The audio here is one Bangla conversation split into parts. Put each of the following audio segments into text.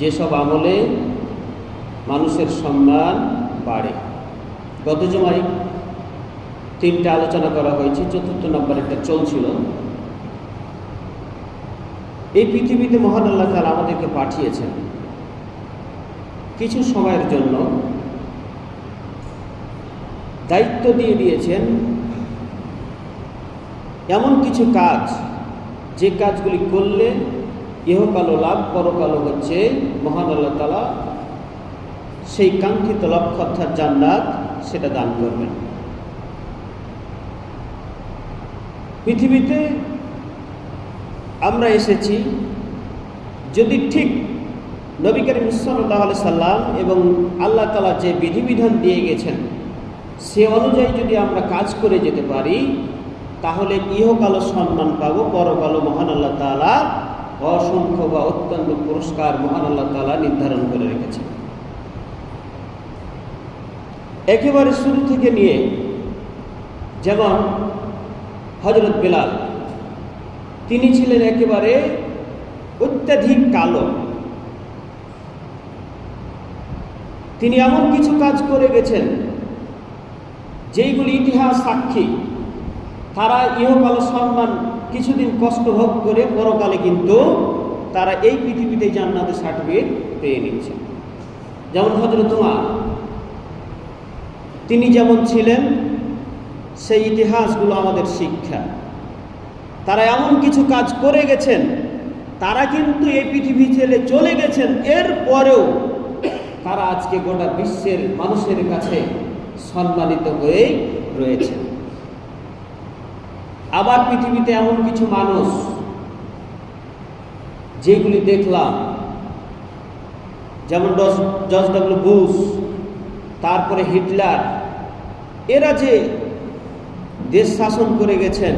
যেসব আমলে মানুষের সম্মান বাড়ে। গত জমায় তিনটা আলোচনা করা হয়েছে, চতুর্থ নম্বর একটা চলছিল এই পৃথিবীতে মহান আল্লাহ তালা আমাদেরকে পাঠিয়েছেন কিছু সময়ের জন্য। দায়িত্ব দিয়ে দিয়েছেন এমন কিছু কাজ, যে কাজগুলি করলে ইহকালো লাভ পরকালো হচ্ছে মহান আল্লাহ তালা সেই কাঙ্ক্ষিত লক্ষ্য অর্থাৎ জান্নাত সেটা দান করবেন। পৃথিবীতে আমরা এসেছি যদি ঠিক নবী করিম সাল্লাহ সাল্লাম এবং আল্লাহ তালা যে বিধিবিধান দিয়ে গেছেন, সে অনুযায়ী যদি আমরা কাজ করে যেতে পারি, তাহলে ইহকালো সম্মান পাবো পরকালো মহান আল্লাহ তালা অসংখ্য বা অত্যন্ত পুরস্কার মহান আল্লাহ তালা নির্ধারণ করে রেখেছেন। একেবারে শুরু থেকে নিয়ে যেমন হজরত বেলাল, তিনি ছিলেন একেবারে অত্যাধিক কালো। তিনি এমন কিছু কাজ করে গেছেন, যেইগুলি ইতিহাস সাক্ষী। তারা ইহকাল সম্মান কিছুদিন কষ্ট ভোগ করে পরকালে কিন্তু তারা এই পৃথিবীতে জান্নাতের সার্টিফিকেট পেয়ে নিচ্ছেন যেমন হজরত তোমার তিনি যেমন ছিলেন, সেই ইতিহাসগুলো আমাদের শিক্ষা। তারা এমন কিছু কাজ করে গেছেন, তারা কিন্তু এই পৃথিবী ছেলে চলে গেছেন এর পরেও তারা আজকে গোটা বিশ্বের মানুষের কাছে সম্মানিত হয়েই রয়েছে। আবার পৃথিবীতে এমন কিছু মানুষ যেগুলি দেখলাম, যেমন জর্জ ডব্লিউ বুশ, তারপরে হিটলার, এরা যে দেশ শাসন করে গেছেন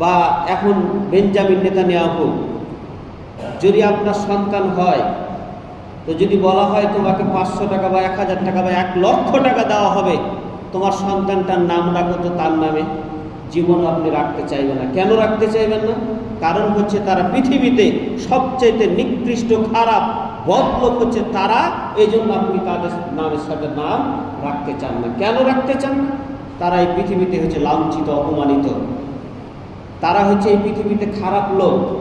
বা এখন বেঞ্জামিন নেতা নেওয়া হোক যদি আপনার সন্তান হয়, তো যদি বলা হয় তোমাকে পাঁচশো টাকা বা এক হাজার টাকা বা এক লক্ষ টাকা দেওয়া হবে তোমার সন্তানটার নাম রাখো তো তার নামে। জীবনও আপনি রাখতে চাইবেন না। কেন রাখতে চাইবেন না? কারণ হচ্ছে তারা পৃথিবীতে সবচাইতে নিকৃষ্ট, খারাপ বদলোক হচ্ছে তারা। এই জন্য আপনি তাদের নামের সাথে নাম রাখতে চান না। কেন রাখতে চান না? তারা এই পৃথিবীতে হচ্ছে লাঞ্ছিত, অপমানিত। তারা হচ্ছে এই পৃথিবীতে খারাপ লোক।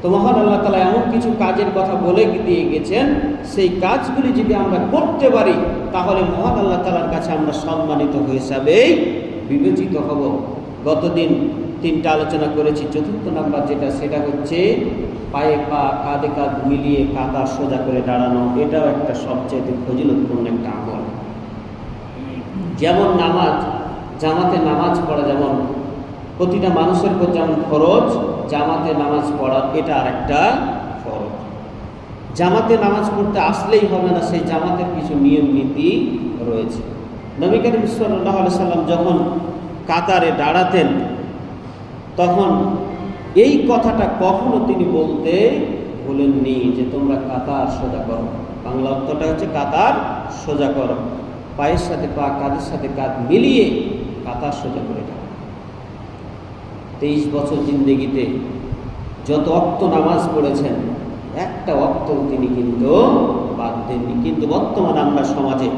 তো মহান আল্লাহ তালা এমন কিছু কাজের কথা বলে দিয়ে গেছেন, সেই কাজগুলি যদি আমরা করতে পারি, তাহলে মহান আল্লাহ তালার কাছে আমরা সম্মানিত হিসাবেই বিবেচিত হব। গতদিন তিনটা আলোচনা করেছি, চতুর্থ নাম্বার যেটা, সেটা হচ্ছে পায়ে পা, কাঁধে কাঁধ মিলিয়ে কাঁধা সোজা করে দাঁড়ানো, এটাও একটা সবচেয়ে ফজিলতপূর্ণ একটা আমল। যেমন নামাজ, জামাতে নামাজ পড়া যেমন, প্রতিটা মানুষের উপর যেমন খরচ জামাতে নামাজ পড়া, এটা আর একটা ফরজ। জামাতে নামাজ পড়তে আসলেই হবে না, সেই জামাতের কিছু নিয়ম নীতি রয়েছে। নবী করিম সাল্লাহ সাল্লাম যখন কাতারে দাঁড়াতেন, তখন এই কথাটা কখনো তিনি বলতে বলেননি যে তোমরা কাতার সোজা করো। বাংলা অর্থটা হচ্ছে কাতার সোজা করো। পায়ের সাথে পা, কাঁধের সাথে কাঁধ মিলিয়ে কাতার সোজা করে দাও। তেইশ বছর জিন্দগিতে যত অক্ত নামাজ পড়েছেন, একটা অক্ত তিনি কিন্তু বাদ দেননি। কিন্তু বর্তমানে আমরা সমাজে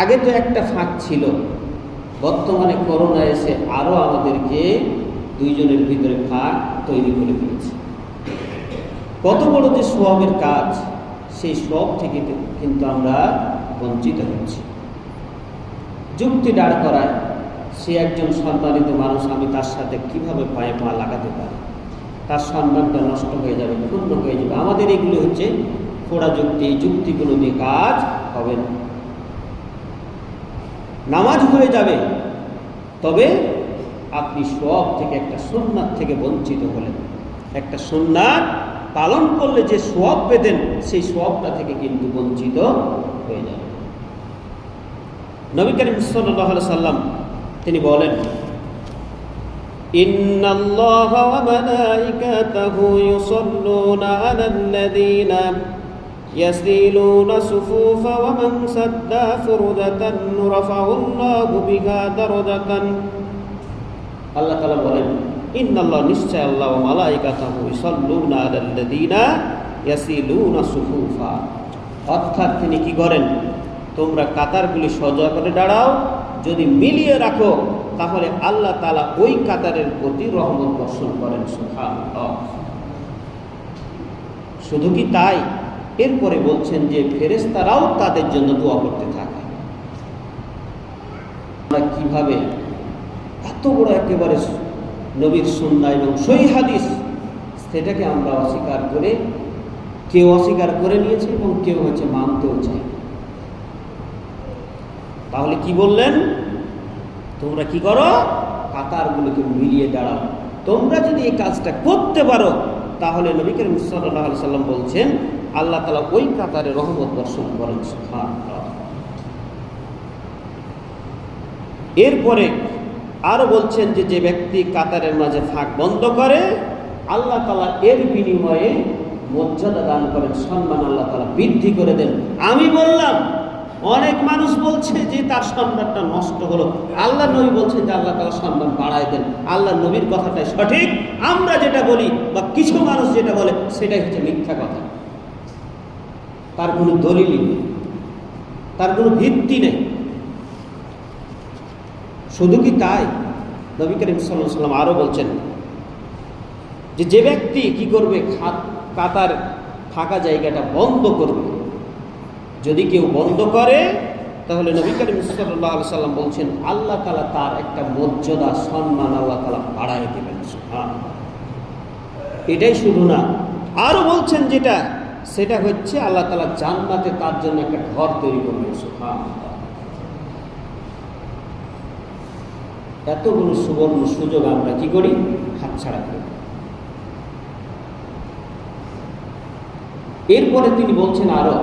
আগে তো একটা ফাঁক ছিল, বর্তমানে করোনা এসে আরও আমাদেরকে দুইজনের ভিতরে ফাঁক তৈরি করে দিয়েছে। কত বড় যে সবের কাজ, সেই সব থেকে কিন্তু আমরা বঞ্চিত হচ্ছি। যুক্তি দাঁড় করায় সে একজন সম্মানিত মানুষ, আমি তার সাথে কীভাবে পায়ে পা লাগাতে পারি? তার সম্মানটা নষ্ট হয়ে যাবে, ক্ষুণ্ণ হয়ে যাবে। আমাদের এগুলো হচ্ছে ফোড়া যুক্তি, এই যুক্তিগুলো দিয়ে কাজ হবে না। নামাজ হয়ে যাবে, তবে আপনি সব থেকে একটা সোননাথ থেকে বঞ্চিত হলেন। একটা সোননাথ পালন করলে যে সব পেতেন, সেই সবটা থেকে কিন্তু বঞ্চিত হয়ে যাবে। নবী করিম সাল্লাম তিনি বলেন إن الله وملائكته يصلون على الذين يسيلون صفوف ومن سد فرجة رفع الله بها درجة আল্লাহ তালা বলেন ইন্নাল্লাহ নিশ্চয় আল্লাহ ওয়া মালাইকাতাহু ইসাল্লুনা আলাল্লাযীনা ইয়াসিলুনা সুফুফা অর্থাৎ তিনি কি করেন তোমরা কাতারগুলি সোজা করে দাঁড়াও যদি মিলিয়ে রাখো, তাহলে আল্লাহ তালা ওই কাতারের প্রতি রহমত বর্ষণ করেন, সুবহানাল্লাহ। শুধু কি তাই? এরপরে বলছেন যে, ফেরেশতারাও তাদের জন্য দোয়া করতে থাকে। আমরা কীভাবে এত বড় একেবারে নবীর সুন্না এবং সই হাদিস, সেটাকে আমরা অস্বীকার করে, কেউ অস্বীকার করে নিয়েছে এবং কেউ হচ্ছে মানতেও চায়। তাহলে কি বললেন? তোমরা কি করো? কাতারগুলোকে মিলিয়ে দাঁড়াও। তোমরা যদি এই কাজটা করতে পারো, তাহলে নবী করিম সাল্লাহ সাল্লাম বলছেন, আল্লাহ তালা ওই কাতারে রহমত দর্শন করেন এরপরে আরও বলছেন যে যে ব্যক্তি কাতারের মাঝে ফাঁক বন্ধ করে, আল্লাহ তালা এর বিনিময়ে মর্যাদা দান করেন, সম্মান আল্লাহ তালা বৃদ্ধি করে দেন। আমি বললাম অনেক মানুষ বলছে যে তার সম্মানটা নষ্ট হলো। আল্লাহ নবী বলছে যে আল্লাহ তালা সম্মান বাড়ায় দেন। আল্লাহ নবীর কথাটাই সঠিক। আমরা যেটা বলি বা কিছু মানুষ যেটা বলে, সেটাই হচ্ছে মিথ্যা কথা। তার কোনো দলিলই নেই। তার কোনো ভিত্তি নেই। শুধু কি তাই? নবী করিম সাল্লাহ সাল্লাম আরও বলছেন যে যে ব্যক্তি কি করবে, খাত- কাতার ফাঁকা জায়গাটা বন্ধ করবে। যদি কেউ বন্ধ করে, তাহলে নবী করিম সাল্লাহ সাল্লাম বলছেন, আল্লাহ তালা তার একটা মর্যাদা, সম্মান আল্লাহ তালা বাড়ায় দেবেন। এটাই শুধু না আরও বলছেন যেটা, সেটা হচ্ছে আল্লাহ তালা জান্নাতে তার জন্য একটা ঘর তৈরি করবেন, সুবহানাল্লাহ। এতগুলো সুবর্ণ সুযোগ আমরা কি করি হাতছাড়া করি এরপরে তিনি বলছেন আরও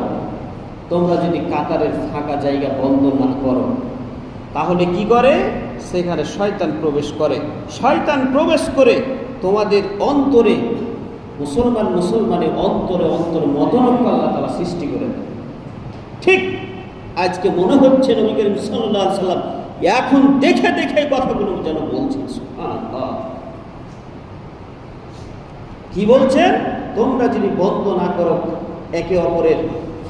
তোমরা যদি কাতারের ফাঁকা জায়গা বন্ধ না করো, তাহলে কি করে? সেখানে শয়তান প্রবেশ করে। শয়তান প্রবেশ করে তোমাদের অন্তরে, মুসলমান মুসলমানের অন্তরে অন্তরে মতনক্য আল্লাহ তালা সৃষ্টি করে ঠিক আজকে মনে হচ্ছে নবী করিম সাল্লাহ সাল্লাম এখন দেখে দেখে কথাগুলো যেন বলছেন। কি বলছেন? তোমরা যদি বন্ধ না করো, একে অপরের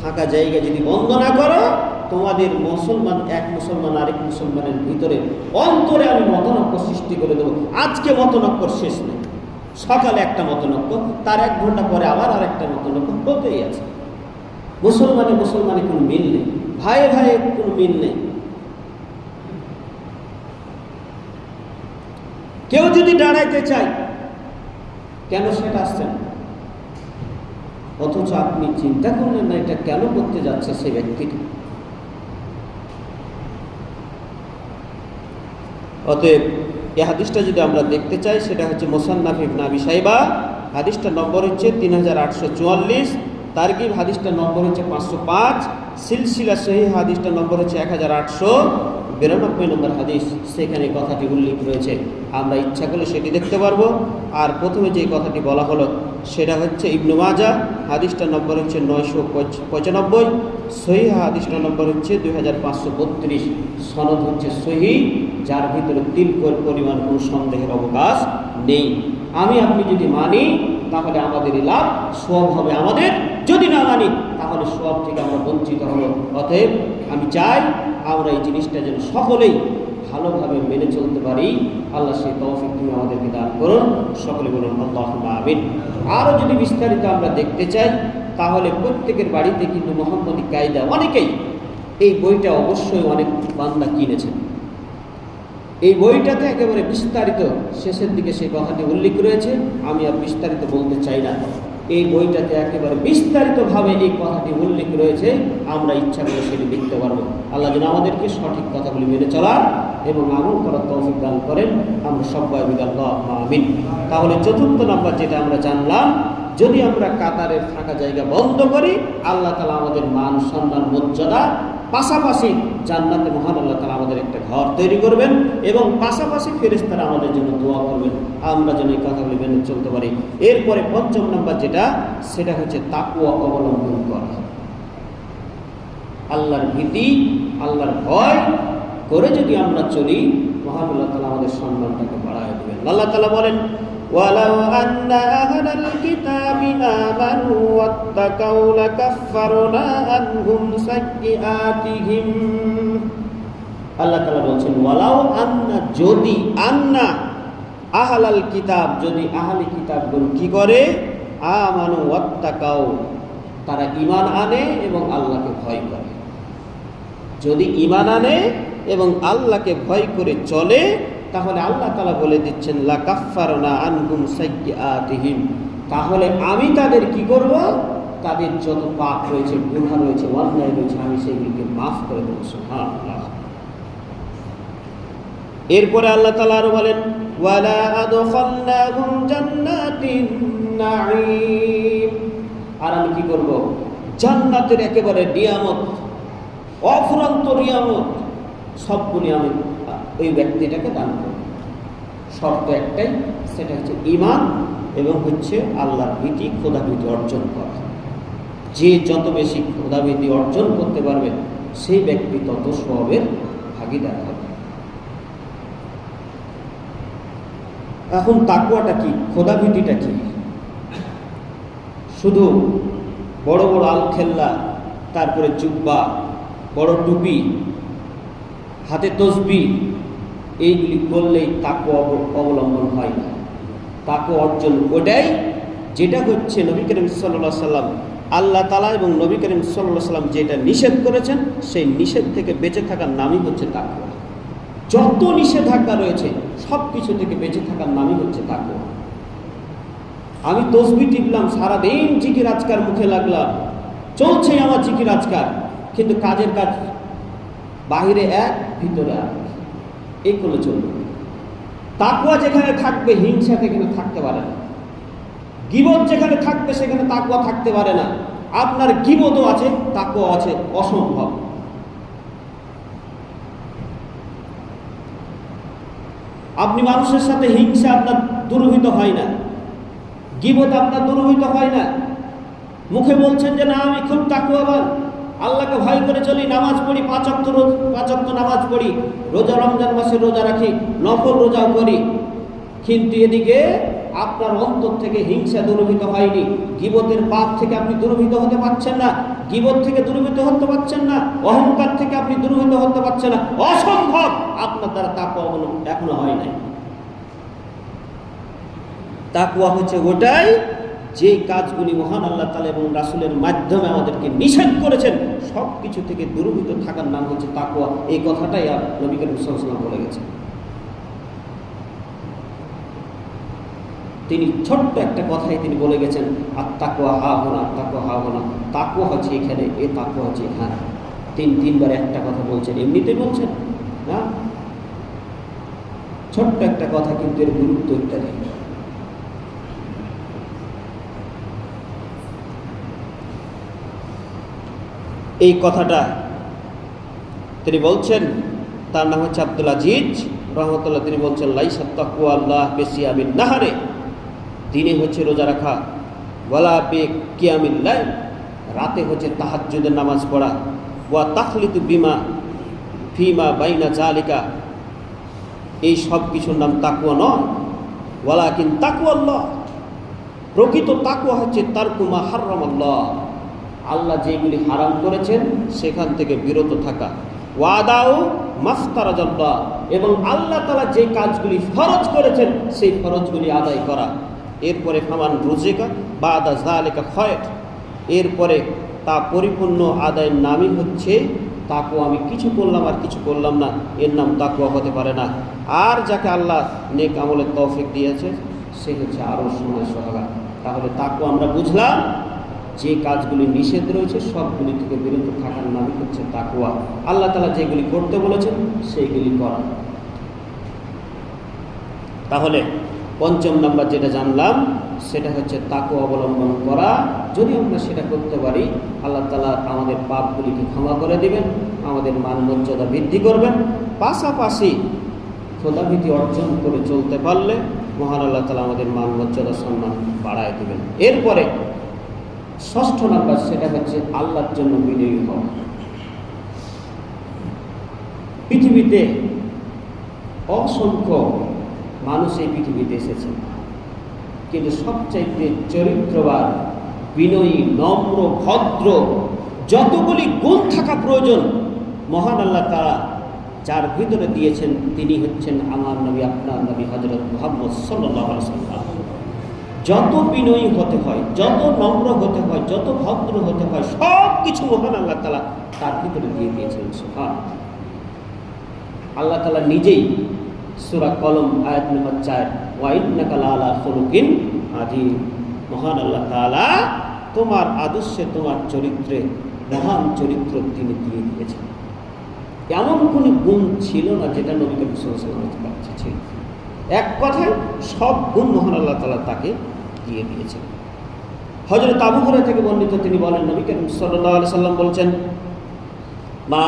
ফাঁকা জায়গা যদি বন্ধ না করো, তোমাদের মুসলমান এক মুসলমান আরেক মুসলমানের ভিতরে অন্তরে আমি মতনক্য সৃষ্টি করে দেবো। আজকে মতনক্যর শেষ নেই। সকালে একটা মতনক্য, তার এক ঘণ্টা পরে আবার আরেকটা মতনক্য হতেই আছে। মুসলমানে মুসলমানে কোনো মিল নেই। ভাইয়ে ভাইয়ে কোনো মিল নেই। কেউ যদি দাঁড়াইতে চায়, কেন সেটা আসছে না? অথচ আপনি চিন্তা করলেন না এটা কেন করতে যাচ্ছে সেই ব্যক্তিটা? অতএব এই হাদিসটা যদি আমরা দেখতে চাই, সেটা হচ্ছে মোসান্নাফ ইবনা আবি সাইবা হাদিসটা নম্বর হচ্ছে তিন হাজার আটশো চুয়াল্লিশ। তারকিব হাদিসটা নম্বর হচ্ছে পাঁচশো পাঁচ। সিলসিলা সহি হাদিসটা নম্বর হচ্ছে এক হাজার আটশো। বিরানব্বই নম্বর হাদিস, সেখানে কথাটি উল্লেখ রয়েছে। আমরা ইচ্ছা করলে সেটি দেখতে পারব। আর প্রথমে যে কথাটি বলা হলো, সেটা হচ্ছে ইবনু মাজা হাদিসটা নম্বর হচ্ছে নয়শো পঁচানব্বই। সহি হাদিসটা নম্বর হচ্ছে দুই হাজার পাঁচশো বত্রিশ। সনদ হচ্ছে সহি যার ভিতরে তিল পরিমাণ কোনো সন্দেহের অবকাশ নেই। আমি, আপনি যদি মানি, তাহলে আমাদের লাভ সব হবে আমাদের যদি না মানি, তাহলে সব থেকে আমরা বঞ্চিত হব। অতএব আমি চাই আমরা এই জিনিসটা যেন সকলেই ভালোভাবে মেনে চলতে পারি। আল্লাহ সেই তৌফিক তুমি আমাদেরকে দান করুন। সকলে বলুন আল্লাহ আরও যদি বিস্তারিত আমরা দেখতে চাই, তাহলে প্রত্যেকের বাড়িতে কিন্তু মোহাম্মদী কায়দা অনেকেই এই বইটা অবশ্যই অনেক বান্দা কিনেছেন। এই বইটাতে একেবারে বিস্তারিত শেষের দিকে সেই কথাটি উল্লেখ রয়েছে। আমি আর বিস্তারিত বলতে চাই না। এই বইটাতে একেবারে বিস্তারিতভাবে এই কথাটি উল্লেখ রয়েছে। আমরা ইচ্ছা করে সেটি লিখতে পারব। আল্লাহ যেন আমাদেরকে সঠিক কথাগুলি মেনে চলার এবং আমল করার তৌফিক দান করেন। আমরা সবাই আল্লাহ, আমিন। তাহলে চতুর্থ নাম্বার যেটা আমরা জানলাম, যদি আমরা কাতারের ফাঁকা জায়গা বন্ধ করি, আল্লাহ তালা আমাদের মান সম্মান মর্যাদা পাশাপাশি জান্নাতে মহান আল্লাহ তালা আমাদের একটা ঘর তৈরি করবেন এবং পাশাপাশি ফেরেস্তারা আমাদের জন্য দোয়া করবেন। আমরা যেন এই কথাগুলি মেনে চলতে পারি। এরপরে পঞ্চম নাম্বার যেটা, সেটা হচ্ছে তাকুয়া অবলম্বন করা। আল্লাহর ভীতি, আল্লাহর ভয় করে যদি আমরা চলি, মহান আল্লাহ তালা আমাদের সম্মানটাকে বাড়ায় দেবেন। আল্লাহ তালা বলেন ولو أن أهل الكتاب آمنوا واتقوا لكفرنا عنهم سيئاتهم আল্লাহ তালা বলছেন ওয়ালাও আন্না যদি আন্না আহালাল কিতাব যদি আহলি কিতাবগুলো কি করে আমানু ওয়াত্তাকাও তারা ঈমান আনে এবং আল্লাহকে ভয় করে যদি ঈমান আনে এবং আল্লাহকে ভয় করে চলে তাহলে আল্লাহ তালা বলে দিচ্ছেন, লা কাফারনা আনহুম সাইয়্যাতিহিম। তাহলে আমি তাদের কি করব? তাদের যত পাপ রয়েছে, গুনাহ রয়েছে, অন্যায় রয়েছে, আমি সেগুলিকে মাফ করে দেবো, সুবহানাল্লাহ। এরপরে আল্লাহ তালা আরও বলেন, ওয়ালা আদখালনাহুম জান্নাতিন নাঈম। আর আমি কি করব? জান্নাতের একেবারে নিয়ামত, অফুরন্ত নিয়ামত সবগুলি আমি ওই ব্যক্তিটাকে দান করবে শর্ত একটাই, সেটা হচ্ছে ইমান এবং হচ্ছে আল্লাহর ভীতি খোদাভীতি অর্জন করা। যে যত বেশি খোদাভীতি অর্জন করতে পারবে, সেই ব্যক্তি তত সবের ভাগিদার হবে। এখন তাকুয়াটা কি? খোদাভীতিটা কি? শুধু বড় বড় আলখেল্লা, তারপরে জুব্বা, বড় টুপি, হাতে তসবি এইগুলি করলেই তাকু অবলম্বন হয় না। তাকু অর্জন ওটাই যেটা হচ্ছে নবী করিম সাল্লা সাল্লাম, আল্লাহ তালা এবং নবী করিম সাল্লাহ সাল্লাম যেটা নিষেধ করেছেন, সেই নিষেধ থেকে বেঁচে থাকার নামই হচ্ছে তাকুয়া যত নিষেধাজ্ঞা রয়েছে সব কিছু থেকে বেঁচে থাকার নামই হচ্ছে তাকুয়া আমি তসবি টিপলাম, সারাদিন জিকির আজকার মুখে লাগলাম চলছে আমার জিকির আজকার, কিন্তু কাজের কাজ বাহিরে এক, ভিতরে এক এই করলে চলবে। তাকুয়া যেখানে থাকবে, হিংসা সেখানে থাকতে পারে না। গিবত যেখানে থাকবে, সেখানে তাকুয়া থাকতে পারে না। আপনার গিবতও আছে তাকুয়া আছে, অসম্ভব। আপনি মানুষের সাথে হিংসা আপনার দুর্হিত হয় না। গিবত আপনার দুর্হিত হয় না। মুখে বলছেন যে, না, আমি খুব তাকুয়াবান আল্লাহকে ভয় করে চলি, নামাজ পড়ি, পাঁচ রোজ, পাঁচ অক্ত নামাজ পড়ি, রোজা রমজান মাসে রোজা রাখি, নফল রোজাও করি। কিন্তু এদিকে আপনার অন্তর থেকে হিংসা দূরভূত হয়নি। গিবতের পাপ থেকে আপনি দূরভূত হতে পারছেন না। গিবত থেকে দূরভূত হতে পারছেন না। অহংকার থেকে আপনি দূরভূত হতে পারছেন না। অসম্ভব! আপনার দ্বারা তাকুয়া এখনও হয় নাই। তাকুয়া হচ্ছে ওটাই যে কাজগুলি মহান আল্লাহ তালা এবং রাসুলের মাধ্যমে আমাদেরকে নিষেধ করেছেন সব কিছু থেকে দূরভূত থাকার নাম হচ্ছে তাকুয়া এই কথাটাই নবী করিম সাল্লাম বলে গেছেন। তিনি ছোট্ট একটা কথাই তিনি বলে গেছেন আর তাকুয়া হা হোনা তাকুয়া হা হোনা। তাকুয়া হচ্ছে এখানে, এ তাকুয়া হচ্ছে এখানে। তিন, তিনবার একটা কথা বলছেন, এমনিতেই বলছেন, না? ছোট্ট একটা কথা কিন্তু এর গুরুত্ব ইত্যাদি এই কথাটা তিনি বলছেন, তার নাম হচ্ছে আব্দুল আজিজ, রহমতুল্লাহ, তিনি বলছেন লাই সত্তাকু আল্লাহ বেশি আমিন নাহারে, দিনে হচ্ছে রোজা রাখা বলা বে কিয়ামিল্লাই রাতে হচ্ছে তাহাজুদের নামাজ পড়া, ওয়া তাখলিতু বিমা ফিমা বাইনা জালিকা এই সব কিছুর নাম তাকুয়া নয় ওয়ালা কিন তাকুয়া আল্লাহ, প্রকৃত তাকুয়া হচ্ছে তারকুমা হার্রাম আল্লাহ যেগুলি হারাম করেছেন, সেখান থেকে বিরত থাকা। ওয়াদাও মাফতারাজাল্লাহ, এবং আল্লাহ তালা যে কাজগুলি ফরজ করেছেন, সেই ফরজগুলি আদায় করা। এরপরে ফামান রোজেকা বা আদা জালেকা খয়েট এরপরে তা পরিপূর্ণ আদায়ের নামই হচ্ছে তাকেও আমি কিছু করলাম আর কিছু করলাম না, এর নাম তাকুয়া হতে পারে না। আর যাকে আল্লাহ নেক আমলের তৌফিক দিয়েছে, সে হচ্ছে আরও সময় সহাগা তাহলে তাকেও আমরা বুঝলাম যে কাজগুলি নিষেধ রয়েছে, সবগুলি থেকে বিরত থাকার নামই হচ্ছে তাকুয়া আল্লাহ তালা যেগুলি করতে বলেছেন, সেইগুলি করা। তাহলে পঞ্চম নাম্বার যেটা জানলাম, সেটা হচ্ছে তাকু অবলম্বন করা। যদি আমরা সেটা করতে পারি, আল্লাহ তালা আমাদের পাপগুলিকে ক্ষমা করে দিবেন, আমাদের মান মর্যাদা বৃদ্ধি করবেন। পাশাপাশি খোদাভীতি অর্জন করে চলতে পারলে মহান আল্লাহ তালা আমাদের মান মর্যাদা সম্মান বাড়ায় দেবেন। এরপরে ষষ্ঠ নাম্বার সেটা হচ্ছে আল্লাহর জন্য বিনয়ী হওয়া। পৃথিবীতে অসংখ্য মানুষ এই পৃথিবীতে এসেছেন কিন্তু সবচাইতে চরিত্রবান, বিনয়ী, নম্র, ভদ্র, যতগুলি গুণ থাকা প্রয়োজন, মহান আল্লাহ তারা যার ভিতরে দিয়েছেন, তিনি হচ্ছেন আমার নবী, আপনার নবী হজরত মোহাম্মদ সাল্লাহ সাল্লাম যত বিনয়ী হতে হয়, যত নম্র হতে হয়, যত ভদ্র হতে হয় সব কিছু মহান আল্লাহ তালা তার ভিতরে দিয়ে দিয়েছেন সুহান আল্লাহ তালা নিজেই সুরা কলম, আয়াত নম্বর চার ওয়াইনাকালা আলা ফরুকিন আদি মহান আল্লাহ তালা তোমার আদর্শে, তোমার চরিত্রে, মহান চরিত্র তিনি দিয়ে দিয়েছেন। এমন কোনো গুণ ছিল না যেটা নবীকে হতে পারছে ছিল এক কথায় সব গুণ মহান আল্লাহ তালা তাকে দিয়ে দিয়েছেন হজরত আবু হুরায়রা থেকে বর্ণিত তিনি বলেন, নবী করিম সাল্লাল্লাহু আলাইহি সাল্লাম বলছেন, মা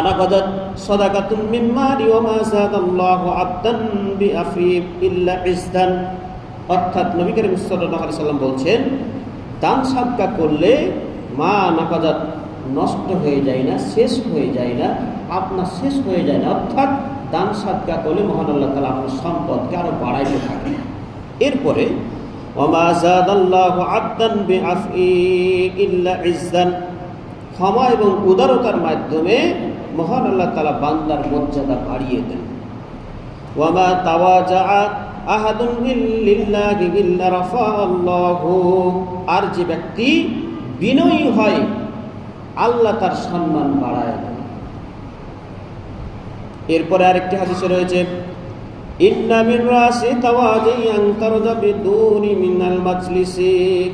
বিআফি ইল্লা ইসদান অর্থাৎ নবী করিম সাল্লাল্লাহু বলছেন, দান সাদকা করলে মা নাকাদাত নষ্ট হয়ে যায় না, শেষ হয়ে যায় না, আপনার শেষ হয়ে যায় না। অর্থাৎ দান সাদকা করলে মহান আল্লাহ তালা আপনার সম্পদকে আরও বাড়াইতে থাকে এরপরে ওমা জাদাল্লাহু আবদান বিআফই ইল্লা ইজ্জান। ক্ষমা এবং উদারতার মাধ্যমে মহান আল্লাহ তালা বান্দার মর্যাদা বাড়িয়ে দেন। ওয়ামা তাওয়াজা আহাদুন লিল্লাহি ইল্লা রাফাআল্লাহু আর যে ব্যক্তি বিনয়ী হয়, আল্লাহ তার সম্মান বাড়ায় দেন। এরপরে আরেকটি হাদিসে রয়েছে ইন্না মিন রাসি তাওয়াজি আন তারজা বিদুনি মিনাল মাজলিসি।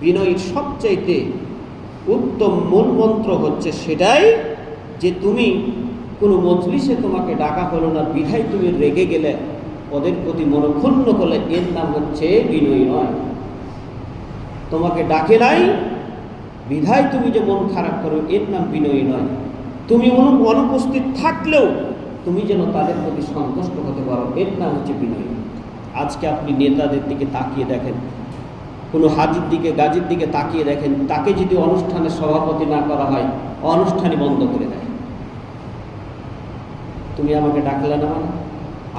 বিনয়ীর সবচাইতে উত্তম মূল মন্ত্র হচ্ছে সেটাই যে তুমি কোনো মজলিসে তোমাকে ডাকা হলো না, বিধায় তুমি রেগে গেলে ওদের প্রতি মনক্ষুণ্ণ করলে, এর নাম হচ্ছে বিনয়ী নয়। তোমাকে ডাকে নাই, বিধায় তুমি যে মন খারাপ করো, এর নাম বিনয়ী নয়। তুমি অনু- অনুপস্থিত থাকলেও তুমি যেন তাদের প্রতি সন্তুষ্ট হতে পারো, এর নাম হচ্ছে বিনয়ী। আজকে আপনি নেতাদের দিকে তাকিয়ে দেখেন, কোনো হাজির দিকে, গাজীর দিকে তাকিয়ে দেখেন, তাকে যদি অনুষ্ঠানে সভাপতি না করা হয়, অনুষ্ঠানই বন্ধ করে দেয়। তুমি আমাকে ডাকলে না মানে?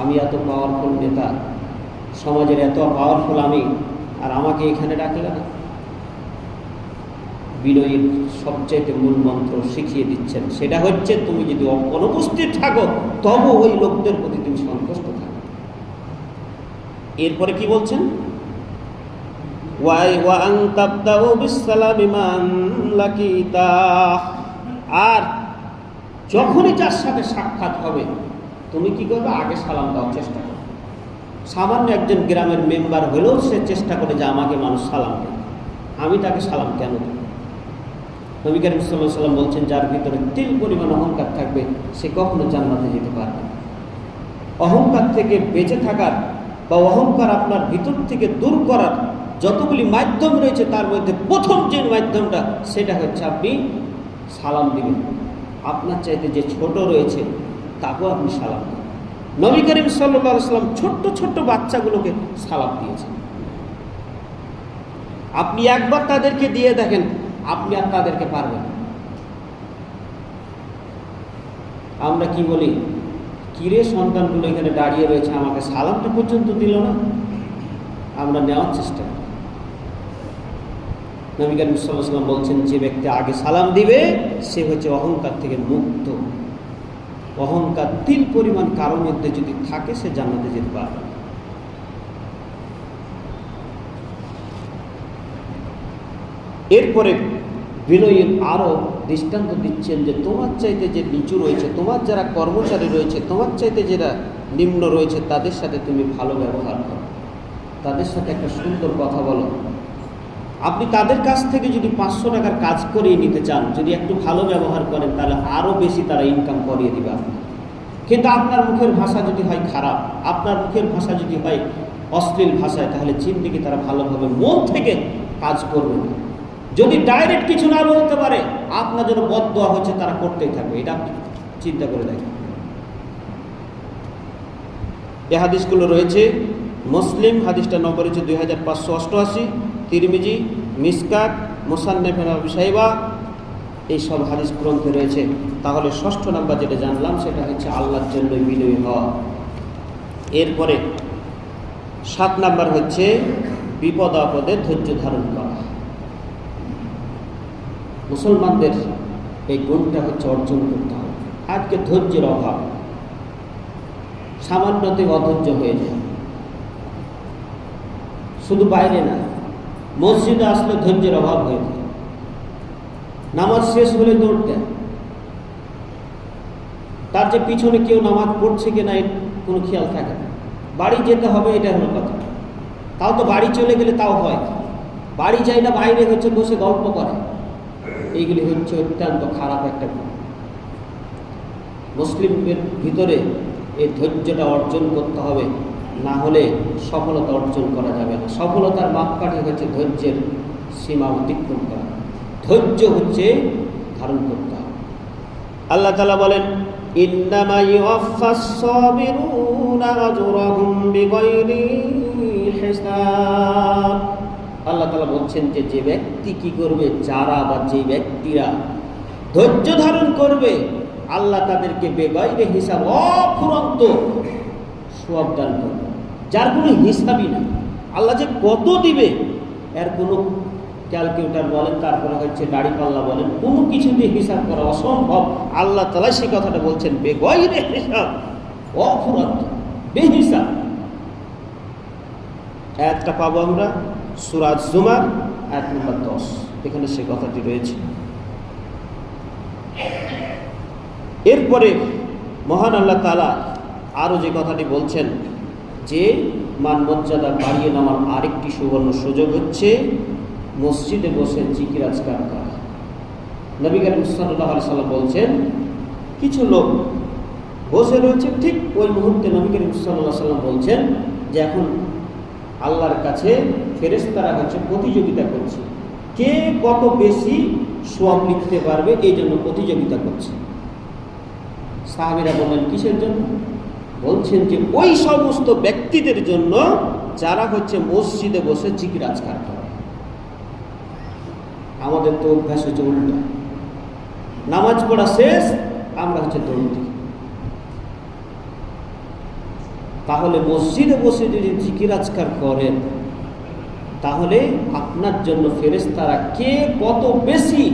আমি এত পাওয়ারফুল নেতা, সমাজের এত পাওয়ারফুল আমি, আর আমাকে এখানে ডাকলে না? বিনয়ীর সবচাইতে মূল মন্ত্র শিখিয়ে দিচ্ছেন। সেটা হচ্ছে, তুমি যদি অনুপস্থিত থাকো, তবু ওই লোকদের প্রতি তুমি সন্তুষ্ট থাকো। এরপরে কি বলছেন? আর যখনই যার সাথে সাক্ষাৎ হবে, তুমি কি করবে? আগে সালাম দেওয়ার চেষ্টা করো সামান্য একজন গ্রামের মেম্বার হলেও সে চেষ্টা করে যে আমাকে মানুষ সালাম দেয়। আমি তাকে সালাম কেন দেব? নবী করিম সাল্লাহ সাল্লাম বলছেন, যার ভিতরে তিল পরিমাণ অহংকার থাকবে, সে কখনো জান্নাতে যেতে পারবে না। অহংকার থেকে বেঁচে থাকার বা অহংকার আপনার ভিতর থেকে দূর করার যতগুলি মাধ্যম রয়েছে, তার মধ্যে প্রথম যে মাধ্যমটা, সেটা হচ্ছে আপনি সালাম দিবেন। আপনার চাইতে যে ছোট রয়েছে, তাকেও আপনি সালাম দেবেন। নবী করিম সাল্লাম ছোট্ট ছোট্ট বাচ্চাগুলোকে সালাম দিয়েছেন। আপনি একবার তাদেরকে দিয়ে দেখেন আপনি আর তাদেরকে পারবেন আমরা কি বলি, কিরে সন্তানগুলো এখানে দাঁড়িয়ে রয়েছে, আমাকে সালামটা পর্যন্ত দিল না। আমরা নেওয়ার চেষ্টা করি। নবী করিম সাল্লাম বলছেন, যে ব্যক্তি আগে সালাম দিবে, সে হচ্ছে অহংকার থেকে মুক্ত। অহংকার তিল পরিমাণ কারোর মধ্যে যদি থাকে, সে জান্নাতে যেতে পারবে না। এরপরে বিনয়ের আরও দৃষ্টান্ত দিচ্ছেন যে তোমার চাইতে যে নিচু রয়েছে, তোমার যারা কর্মচারী রয়েছে, তোমার চাইতে যারা নিম্ন রয়েছে, তাদের সাথে তুমি ভালো ব্যবহার করো। তাদের সাথে একটা সুন্দর কথা বলো। আপনি তাদের কাছ থেকে যদি পাঁচশো টাকার কাজ করিয়ে নিতে চান, যদি একটু ভালো ব্যবহার করেন, তাহলে আরও বেশি তারা ইনকাম করিয়ে দিবে আপনাকে। কিন্তু আপনার মুখের ভাষা যদি হয় খারাপ, আপনার মুখের ভাষা যদি হয় অশ্লীল ভাষায়, তাহলে চিন্তিকে তারা ভালোভাবে মন থেকে কাজ করবে না। যদি ডাইরেক্ট কিছু না বলতে পারে, আপনার জন্য বদ দেওয়া হচ্ছে, তারা করতেই থাকবে। এটা চিন্তা করে দেখেন। এ হাদিসগুলো রয়েছে। মুসলিম হাদিসটা নম্বর হচ্ছে দুই হাজার পাঁচশো অষ্টআশি, তিরমিজি, মিসকাত মোসান্নেফেন সাহেবা এই সব হাদিস গ্রন্থে রয়েছে। তাহলে ষষ্ঠ নাম্বার যেটা জানলাম, সেটা হচ্ছে আল্লাহর জন্য বিনয়ী হওয়া। এরপরে সাত নাম্বার হচ্ছে বিপদ আপদে ধৈর্য ধারণ করা। মুসলমানদের এই গুণটা হচ্ছে অর্জন করতে হবে। আজকে ধৈর্যের অভাব। সামান্যতে অধৈর্য হয়ে যায়। শুধু বাইরে না, মসজিদে আসলে ধৈর্যের অভাব হয়ে যায়। নামাজ শেষ হলে দৌড় দেয়। তার যে পিছনে কেউ নামাজ পড়ছে কিনা এর কোনো খেয়াল থাকে না। বাড়ি যেতে হবে, এটা হলো কথা। তাও তো বাড়ি চলে গেলে তাও হয়। বাড়ি যায় না, বাইরে হচ্ছে বসে গল্প করে। এইগুলি হচ্ছে অত্যন্ত খারাপ একটা গুণ মুসলিমদের ভিতরে এই ধৈর্যটা অর্জন করতে হবে, না হলে সফলতা অর্জন করা যাবে না। সফলতার মাপকাঠি হচ্ছে ধৈর্যের সীমা অতিক্রম করা। ধৈর্য হচ্ছে ধারণ করতে হবে। আল্লাহ তালা বলেন, ইন্নামা আল্লাহ তালা বলছেন যে যে ব্যক্তি কি করবে? যারা বা যে ব্যক্তিরা ধৈর্য ধারণ করবে, আল্লাহ তাদেরকে বেগাইরে হিসাব অফুরন্ত সব দান করবে। যার কোনো হিসাবই না আল্লাহ যে কত দিবে, এর কোনো ক্যালকুলেটার বলেন, তারপরে হচ্ছে দাড়ি পাল্লা বলেন, কোনো কিছু দিয়ে হিসাব করা অসম্ভব। আল্লাহ তালা সে কথাটা বলছেন বেগয়রে হিসাব অফুরন্ত, বেহিসাব। একটা পাবো আমরা? সুরাজ জুমার এক নম্বর দশ। এখানে সে কথাটি রয়েছে। এরপরে মহান আল্লাহ তালা আরও যে কথাটি বলছেন যে, মান মর্যাদা বাড়িয়ে নেওয়ার আরেকটি সুবর্ণ সুযোগ হচ্ছে মসজিদে বসে জিকির আজকার করা। নবী করিম সাল্লাহ সাল্লাম বলছেন, কিছু লোক বসে রয়েছে ঠিক ওই মুহূর্তে নবী করিম সাল্লাহ সাল্লাম বলছেন যে, এখন আল্লাহর কাছে ফেরেস্তারা হচ্ছে প্রতিযোগিতা করছে। কে কত বেশি সোয়াব লিখতে পারবে এই জন্য প্রতিযোগিতা করছে। সাহাবিরা বললেন, কিসের জন্য? বলছেন যে, ওই সমস্ত ব্যক্তিদের জন্য যারা হচ্ছে মসজিদে বসে জিকির আজকার করে। আমাদের তো অভ্যাস হচ্ছে উল্টা। নামাজ পড়া শেষ, আমরা হচ্ছে দৌড়ি তাহলে মসজিদে বসে যদি জিকির আজকার করেন, তাহলে আপনার জন্য ফেরেস্তারা কে কত বেশি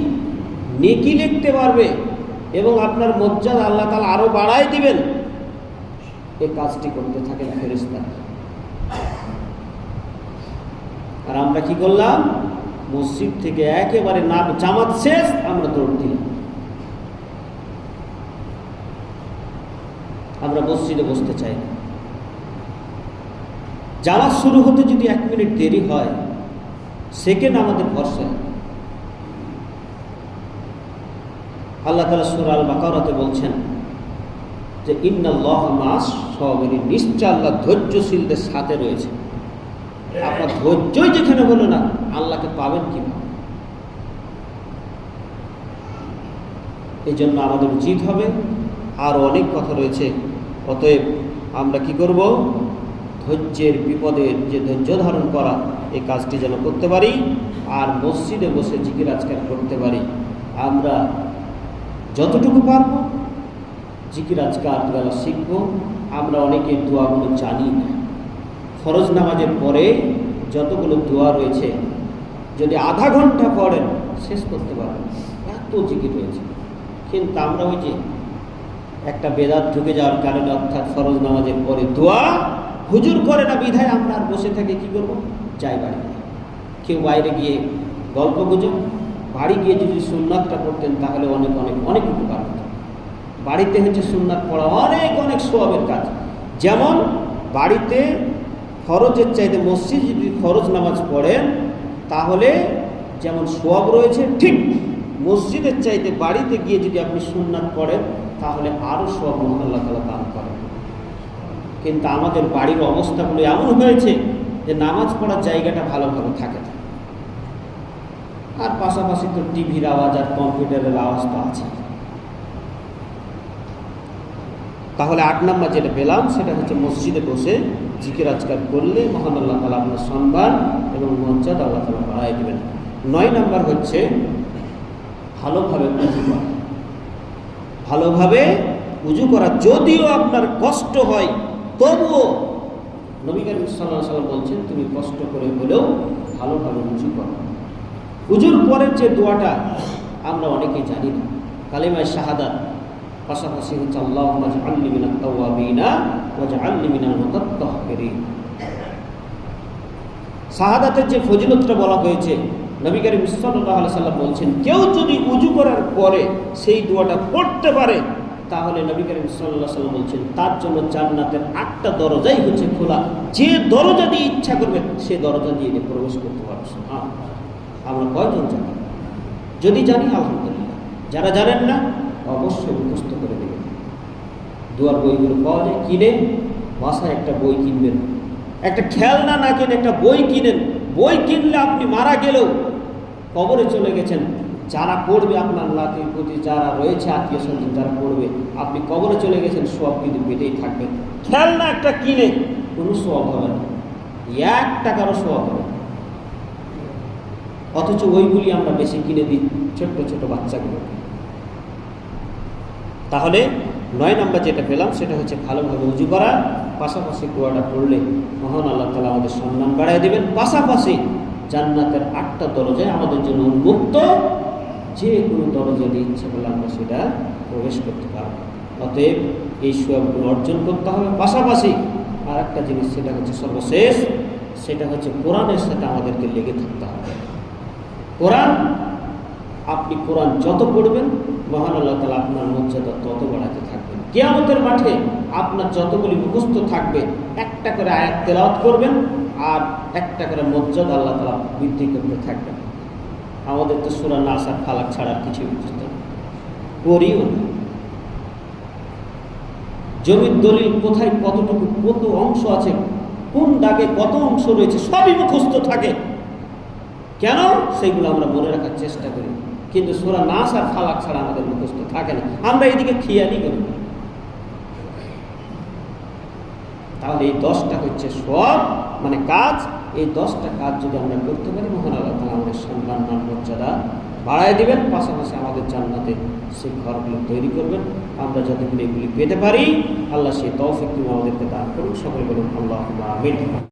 নেকি লিখতে পারবে এবং আপনার মর্যাদা আল্লাহ তালা আরও বাড়াই দিবেন? এই কাজটি করতে থাকেন ফেরেস্তা আর আমরা কি করলাম? মসজিদ থেকে একেবারে না জামাত শেষ, আমরা দৌড় দিলাম। আমরা মসজিদে বসতে চাই না। জামাত শুরু হতে যদি এক মিনিট দেরি হয়, সেকেন্ড আমাদের ভরসা। আল্লাহ তালা সুর আল বাকারাতে বলছেন যে, ইন্নাল্লাহ মাস সবেরই নিশ্চয় আল্লাহ ধৈর্যশীলদের সাথে রয়েছে। আপনার ধৈর্যই যেখানে হলো না, আল্লাহকে পাবেন কীভাবে? এই জন্য আমাদের উচিত হবে, আর অনেক কথা রয়েছে, অতএব আমরা কি করব? ধৈর্যের বিপদের যে ধৈর্য ধারণ করা, এই কাজটি যেন করতে পারি আর মসজিদে বসে জিকির আজকাল করতে পারি। আমরা যতটুকু পারব জিকির আজকার বেলা শিখব। আমরা অনেকে দোয়াগুলো জানি না। ফরজ নামাজের পরে যতগুলো দোয়া রয়েছে, যদি আধা ঘণ্টা পড়েন, শেষ করতে পারবেন। এত জিকির রয়েছে। কিন্তু আমরা ওই যে একটা বেদাত ঢুকে যাওয়ার কারণে অর্থাৎ ফরজ নামাজের পরে দোয়া হুজুর করে না বিধায় আমরা আর বসে থেকে কি করব? যাই বাড়ি কেউ বাইরে গিয়ে গল্প গুজব বাড়ি গিয়ে যদি সুন্নাতটা করতেন তাহলে অনেক অনেক অনেক উপকার হতো। বাড়িতে হচ্ছে সুন্নাত পড়া অনেক অনেক সোয়াবের কাজ। যেমন বাড়িতে ফরজের চাইতে মসজিদ যদি ফরজ নামাজ পড়েন, তাহলে যেমন সোয়াব রয়েছে, ঠিক মসজিদের চাইতে বাড়িতে গিয়ে যদি আপনি সুন্নাত পড়েন, তাহলে আরও সোয়াব আল্লাহ তালা দান করেন। কিন্তু আমাদের বাড়ির অবস্থাগুলো এমন হয়েছে যে নামাজ পড়ার জায়গাটা ভালোভাবে থাকে না। আর পাশাপাশি তো টিভির আওয়াজ আর কম্পিউটারের আওয়াজ তো আছে। তাহলে আট নাম্বার যেটা পেলাম, সেটা হচ্ছে মসজিদে বসে জিকির আজকার করলে মহান আল্লাহ তালা আপনার সম্মান এবং মর্যাদা আল্লাহ তালা বাড়াই দেবেন। নয় নাম্বার হচ্ছে ভালোভাবে উজু করা। ভালোভাবে উজু করা যদিও আপনার কষ্ট হয় তবুও নবী করিম সাল্লাহ সাল্লাম বলছেন, তুমি কষ্ট করে হলেও ভালোভাবে উঁচু করো। উজুর পরের যে দোয়াটা আমরা অনেকেই জানি না। কালিমায় শাহাদাত পাশাপাশি হচ্ছে, আল্লাহ আল্লি মিনা তাওয়াবিনা আল্লি মুতাত্তাহহিরিন শাহাদাতের যে ফজিলতটা বলা হয়েছে, নবী করিম আলাইহি সাল্লাম বলছেন, কেউ যদি উজু করার পরে সেই দোয়াটা পড়তে পারে তাহলে নবী করিম সাল্লাল্লাহু সাল্লাম বলছেন, তার জন্য জান্নাতের আটটা দরজাই হচ্ছে খোলা। যে দরজা দিয়ে ইচ্ছা করবে, সে দরজা দিয়ে প্রবেশ করতে হ্যাঁ আমরা কয়জন জানি? যদি জানি, আলহামদুলিল্লাহ। যারা জানেন না, অবশ্যই মুখস্থ করে দেবেন দুয়ার বইগুলো পাওয়া যায়, কিনে বাসায় একটা বই কিনবেন। একটা খেলনা না কিনে একটা বই কিনেন। বই কিনলে আপনি মারা গেলেও কবরে চলে গেছেন। যারা পড়বে আপনার লাতির প্রতি, যারা রয়েছে আত্মীয় স্বজন যারা পড়বে, আপনি কবরে চলে গেছেন, সব কিন্তু পেটেই থাকবেন খেলনা একটা কিনে, কোনো সব হবে না। এক টাকারও সব হবে অথচ ওইগুলি আমরা বেশি কিনে দিই ছোট্ট ছোট বাচ্চাগুলো তাহলে নয় নাম্বার যেটা পেলাম, সেটা হচ্ছে ভালোভাবে উজু করা, পাশাপাশি দোয়াটা পড়লে মহান আল্লাহ তালা আমাদের সম্মান বাড়াই দেবেন। পাশাপাশি জান্নাতের আটটা দরজায় আমাদের জন্য উন্মুক্ত যে কোনো দরজা দিয়ে ইচ্ছে করলে আমরা সেটা প্রবেশ করতে পারব। অতএব এই সুয়াবগুলো অর্জন করতে হবে। পাশাপাশি আর একটা জিনিস, সেটা হচ্ছে সর্বশেষ, সেটা হচ্ছে কোরআনের সাথে আমাদেরকে লেগে থাকতে হবে। কোরআন, আপনি কোরআন যত পড়বেন, মহান আল্লাহ তালা আপনার মর্যাদা তত বাড়াতে থাকবেন। কেয়ামতের মাঠে আপনার যতগুলি মুখস্থ থাকবে, একটা করে আয়াত তেলাওয়াত করবেন আর একটা করে মর্যাদা আল্লাহ তালা বৃদ্ধি করতে থাকবেন। আমাদের তো সুরা নাসার ফালাক ছাড়ার কিছুই বুঝতে করিও না। জমির দলিল কোথায়, কতটুকু, কত অংশ আছে, কোন দাগে কত অংশ রয়েছে, সবই মুখস্থ থাকে। কেন? সেগুলো আমরা মনে রাখার চেষ্টা করি। কিন্তু সোরা নাস আর ফালাক ছাড়া আমাদের মুখস্থ থাকে না। আমরা এদিকে খেয়ালই করি তাহলে এই দশটা হচ্ছে সব মানে কাজ এই দশটা কাজ যদি আমরা করতে পারি, মহান আল্লাহ তালা আমাদের সম্মান, মান, মর্যাদা বাড়াই দেবেন। পাশাপাশি আমাদের জান্নাতে সেই ঘরগুলো তৈরি করবেন। আমরা যতগুলো এগুলি পেতে পারি, আল্লাহ সেই তৌফিক তুমি আমাদেরকে দান করুন সকলে বলুন আল্লাহ আমিন।